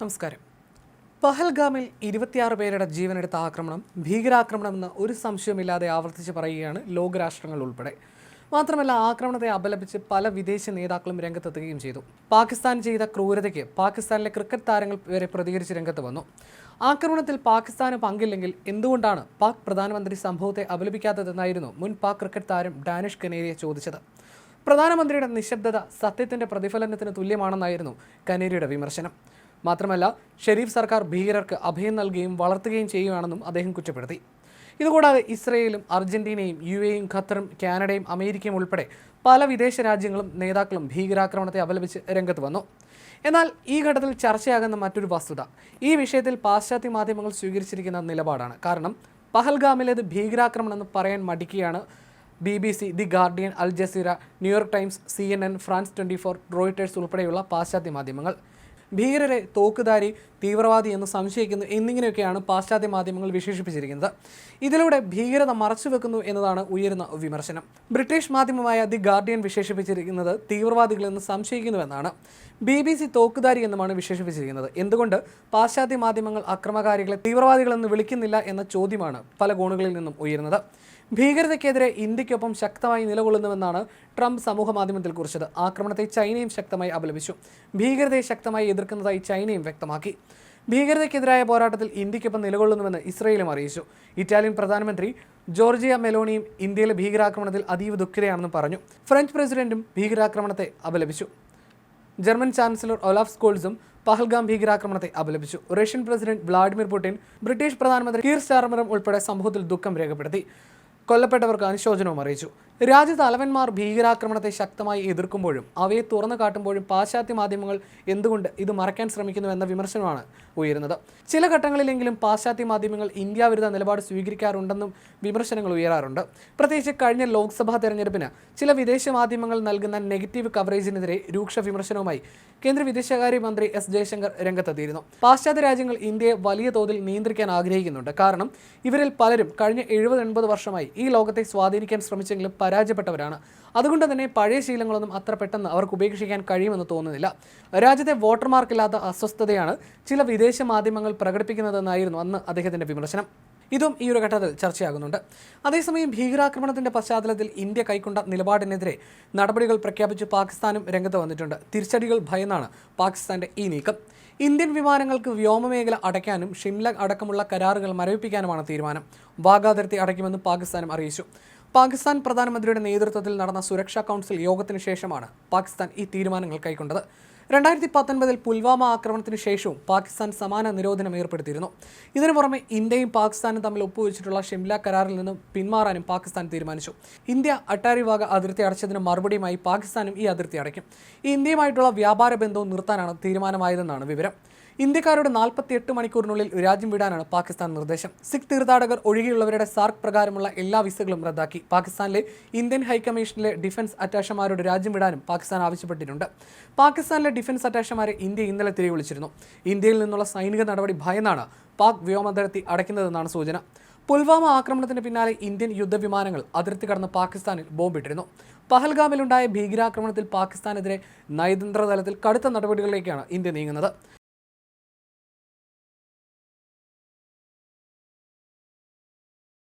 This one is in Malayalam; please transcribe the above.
നമസ്കാരം. പഹൽഗാമിൽ ഇരുപത്തിയാറ് പേരുടെ ജീവനെടുത്ത ആക്രമണം ഭീകരാക്രമണമെന്ന് ഒരു സംശയമില്ലാതെ ആവർത്തിച്ച് പറയുകയാണ് ലോകരാഷ്ട്രങ്ങൾ ഉൾപ്പെടെ. മാത്രമല്ല ആക്രമണത്തെ അപലപിച്ച് പല വിദേശ നേതാക്കളും രംഗത്തെത്തുകയും ചെയ്തു. പാകിസ്ഥാൻ ചെയ്ത ക്രൂരതയ്ക്ക് പാകിസ്ഥാനിലെ ക്രിക്കറ്റ് താരങ്ങൾ വരെ പ്രതികരിച്ച് രംഗത്ത് വന്നു. ആക്രമണത്തിൽ പാകിസ്ഥാന് പങ്കില്ലെങ്കിൽ എന്തുകൊണ്ടാണ് പാക് പ്രധാനമന്ത്രി സംഭവത്തെ അപലപിക്കാത്തതെന്നായിരുന്നു മുൻ പാക് ക്രിക്കറ്റ് താരം ഡാനിഷ് കനേരിയെ ചോദിച്ചത്. പ്രധാനമന്ത്രിയുടെ നിശബ്ദത സത്യത്തിന്റെ പ്രതിഫലനത്തിന് തുല്യമാണെന്നായിരുന്നു കനേരിയുടെ വിമർശനം. മാത്രമല്ല ഷെരീഫ് സർക്കാർ ഭീകരർക്ക് അഭയം നൽകുകയും വളർത്തുകയും ചെയ്യുകയാണെന്നും അദ്ദേഹം കുറ്റപ്പെടുത്തി. ഇതുകൂടാതെ ഇസ്രയേലും അർജന്റീനയും യു എയും ഖത്തറും കാനഡയും അമേരിക്കയും ഉൾപ്പെടെ പല വിദേശ രാജ്യങ്ങളും നേതാക്കളും ഭീകരാക്രമണത്തെ അപലപിച്ച് രംഗത്ത് വന്നു. എന്നാൽ ഈ ഘട്ടത്തിൽ ചർച്ചയാകുന്ന മറ്റൊരു വസ്തുത ഈ വിഷയത്തിൽ പാശ്ചാത്യ മാധ്യമങ്ങൾ സ്വീകരിച്ചിരിക്കുന്ന നിലപാടാണ്. കാരണം പഹൽഗാമിലേത് ഭീകരാക്രമണം എന്ന് പറയാൻ മടിക്കുകയാണ് B B C the Guardian Al Jazeera New York Times C N N France twenty four Reuters ഉൾപ്പെടെയുള്ള പാശ്ചാത്യ മാധ്യമങ്ങൾ. ഭീകരരെ തോക്കുധാരി തീവ്രവാദി എന്ന് സംശയിക്കുന്നു എന്നിങ്ങനെയൊക്കെയാണ് പാശ്ചാത്യ മാധ്യമങ്ങൾ വിശേഷിപ്പിച്ചിരിക്കുന്നത്. ഇതിലൂടെ ഭീകരത മറച്ചുവെക്കുന്നു എന്നതാണ് ഉയരുന്ന വിമർശനം. ബ്രിട്ടീഷ് മാധ്യമമായ ദി ഗാർഡിയൻ വിശേഷിപ്പിച്ചിരിക്കുന്നത് തീവ്രവാദികളെന്ന് സംശയിക്കുന്നുവെന്നാണ്. ബി ബി സി തോക്കുധാരി എന്നുമാണ് വിശേഷിപ്പിച്ചിരിക്കുന്നത്. എന്തുകൊണ്ട് പാശ്ചാത്യ മാധ്യമങ്ങൾ അക്രമകാരികളെ തീവ്രവാദികളെന്ന് വിളിക്കുന്നില്ല എന്ന ചോദ്യമാണ് പല കോണുകളിൽ നിന്നും ഉയരുന്നത്. ഭീകരതയ്ക്കെതിരെ ഇന്ത്യക്കൊപ്പം ശക്തമായി നിലകൊള്ളുന്നുവെന്നാണ് ട്രംപ് സമൂഹ മാധ്യമത്തിൽ കുറിച്ചത്. ആക്രമണത്തെ ചൈനയും ശക്തമായി അപലപിച്ചു. ഭീകരതയെ ശക്തമായി എതിർക്കുന്നതായി ചൈനയും വ്യക്തമാക്കി. ഭീകരതയ്ക്കെതിരായ പോരാട്ടത്തിൽ ഇന്ത്യക്കൊപ്പം നിലകൊള്ളുന്നുവെന്ന് ഇസ്രയേലും അറിയിച്ചു. ഇറ്റാലിയൻ പ്രധാനമന്ത്രി ജോർജിയ മെലോണിയും ഇന്ത്യയിലെ ഭീകരാക്രമണത്തിൽ അതീവ ദുഃഖിതയാണെന്ന് പറഞ്ഞു. ഫ്രഞ്ച് പ്രസിഡന്റും ഭീകരാക്രമണത്തെ അപലപിച്ചു. ജർമ്മൻ ചാൻസലർ ഒലാഫ് സ്കോൾസും പഹൽഗാം ഭീകരാക്രമണത്തെ അപലപിച്ചു. Russian president Vladimir Putin British പ്രധാനമന്ത്രി കീർ സ്റ്റാർമറും ഉൾപ്പെടെ സംഭവത്തിൽ ദുഃഖം രേഖപ്പെടുത്തി. കൊല്ലപ്പെട്ടവർക്ക് അനുശോചനവും അറിയിച്ചു. രാജ്യത്ത് ഭീകരാക്രമണത്തെ ശക്തമായി എതിർക്കുമ്പോഴും അവയെ തുറന്നു കാട്ടുമ്പോഴും പാശ്ചാത്യ മാധ്യമങ്ങൾ എന്തുകൊണ്ട് ഇത് മറയ്ക്കാൻ ശ്രമിക്കുന്നു എന്ന വിമർശനമാണ് ഉയരുന്നത്. ചില ഘട്ടങ്ങളിലെങ്കിലും പാശ്ചാത്യ മാധ്യമങ്ങൾ ഇന്ത്യ വിരുദ്ധ നിലപാട് സ്വീകരിക്കാറുണ്ടെന്നും വിമർശനങ്ങൾ ഉയരാറുണ്ട്. പ്രത്യേകിച്ച് കഴിഞ്ഞ ലോക്സഭാ തെരഞ്ഞെടുപ്പിന് ചില വിദേശ മാധ്യമങ്ങൾ നൽകുന്ന നെഗറ്റീവ് കവറേജിനെതിരെ രൂക്ഷ വിമർശനവുമായി കേന്ദ്ര വിദേശകാര്യ മന്ത്രി എസ് ജയശങ്കർ രംഗത്തെത്തിയിരുന്നു. പാശ്ചാത്യ രാജ്യങ്ങൾ ഇന്ത്യയെ വലിയ തോതിൽ നിയന്ത്രിക്കാൻ ആഗ്രഹിക്കുന്നുണ്ട്. കാരണം ഇവരിൽ പലരും കഴിഞ്ഞ എഴുപത് എൺപത് വർഷമായി ഈ ലോകത്തെ സ്വാധീനിക്കാൻ ശ്രമിച്ചെങ്കിലും പരാജയപ്പെട്ടവരാണ്. അതുകൊണ്ട് തന്നെ പഴയ ശീലങ്ങളൊന്നും അത്ര പെട്ടെന്ന് അവർക്ക് ഉപേക്ഷിക്കാൻ കഴിയുമെന്ന് തോന്നുന്നില്ല. രാജ്യത്തെ വോട്ടർമാർക്കില്ലാത്ത അസ്വസ്ഥതയാണ് ചില വിദേശ മാധ്യമങ്ങൾ പ്രകടിപ്പിക്കുന്നതെന്നായിരുന്നു അന്ന് അദ്ദേഹത്തിന്റെ വിമർശനം. ഇതും ഈ ഒരു ഘട്ടത്തിൽ ചർച്ചയാകുന്നുണ്ട്. അതേസമയം ഭീകരാക്രമണത്തിന്റെ പശ്ചാത്തലത്തിൽ ഇന്ത്യ കൈക്കൊണ്ട നിലപാടിനെതിരെ നടപടികൾ പ്രഖ്യാപിച്ച് പാകിസ്ഥാനും രംഗത്ത് വന്നിട്ടുണ്ട്. തിരിച്ചടികൾ ഭയന്നാണ് പാകിസ്ഥാന്റെ ഈ നീക്കം. ഇന്ത്യൻ വിമാനങ്ങൾക്ക് വ്യോമമേഖല അടയ്ക്കാനും ഷിംല അടക്കമുള്ള കരാറുകൾ മരവിപ്പിക്കാനുമാണ് തീരുമാനം. വാഗാതിർത്തി അടയ്ക്കുമെന്ന് പാകിസ്ഥാനും അറിയിച്ചു. പാകിസ്ഥാൻ പ്രധാനമന്ത്രിയുടെ നേതൃത്വത്തിൽ നടന്ന സുരക്ഷാ കൗൺസിൽ യോഗത്തിന് ശേഷമാണ് പാകിസ്ഥാൻ ഈ തീരുമാനങ്ങൾ കൈക്കൊണ്ടത്. രണ്ടായിരത്തി പത്തൊൻപതിൽ പുൽവാമ ആക്രമണത്തിന് ശേഷവും പാകിസ്ഥാൻ സമാന നിരോധനം ഏർപ്പെടുത്തിയിരുന്നു. ഇതിനു പുറമെ ഇന്ത്യയും പാകിസ്ഥാനും തമ്മിൽ ഒപ്പുവെച്ചിട്ടുള്ള ഷിംല കരാറിൽ നിന്നും പിന്മാറാനും പാകിസ്ഥാൻ തീരുമാനിച്ചു. ഇന്ത്യ അട്ടാരി വാഗ അതിർത്തി അടച്ചതിന് മറുപടിയുമായി പാകിസ്ഥാനും ഈ അതിർത്തി അടയ്ക്കും. ഇന്ത്യയുമായിട്ടുള്ള വ്യാപാര ബന്ധവും നിർത്താനാണ് തീരുമാനമായതെന്നാണ് വിവരം. ഇന്ത്യക്കാരുടെ നാൽപ്പത്തിയെട്ട് മണിക്കൂറിനുള്ളിൽ രാജ്യം വിടാനാണ് പാകിസ്ഥാൻ നിർദ്ദേശം. സിഖ് തീർത്ഥാടകർ ഒഴികെയുള്ളവരുടെ സാർക്ക് പ്രകാരമുള്ള എല്ലാ വിസകളും റദ്ദാക്കി. പാകിസ്ഥാനിലെ ഇന്ത്യൻ ഹൈക്കമ്മീഷനിലെ ഡിഫൻസ് അറ്റാഷമാരോട് രാജ്യം വിടാനും പാകിസ്ഥാൻ ആവശ്യപ്പെട്ടിട്ടുണ്ട്. പാകിസ്ഥാനിലെ ഡിഫൻസ് അറ്റാഷമാരെ ഇന്ത്യ ഇന്നലെ തിരികെ വിളിച്ചിരുന്നു. ഇന്ത്യയിൽ നിന്നുള്ള സൈനിക നടപടി ഭയന്നാണ് പാക് വ്യോമതിർത്തി അടയ്ക്കുന്നതെന്നാണ് സൂചന. പുൽവാമ ആക്രമണത്തിന് പിന്നാലെ ഇന്ത്യൻ യുദ്ധവിമാനങ്ങൾ അതിർത്തി കടന്ന് പാകിസ്ഥാനിൽ ബോംബിട്ടിരുന്നു. പഹൽഗാമിലുണ്ടായ ഭീകരാക്രമണത്തിൽ പാകിസ്ഥാനെതിരെ നയതന്ത്ര തലത്തിൽ കടുത്ത നടപടികളിലേക്കാണ് ഇന്ത്യ നീങ്ങുന്നത്.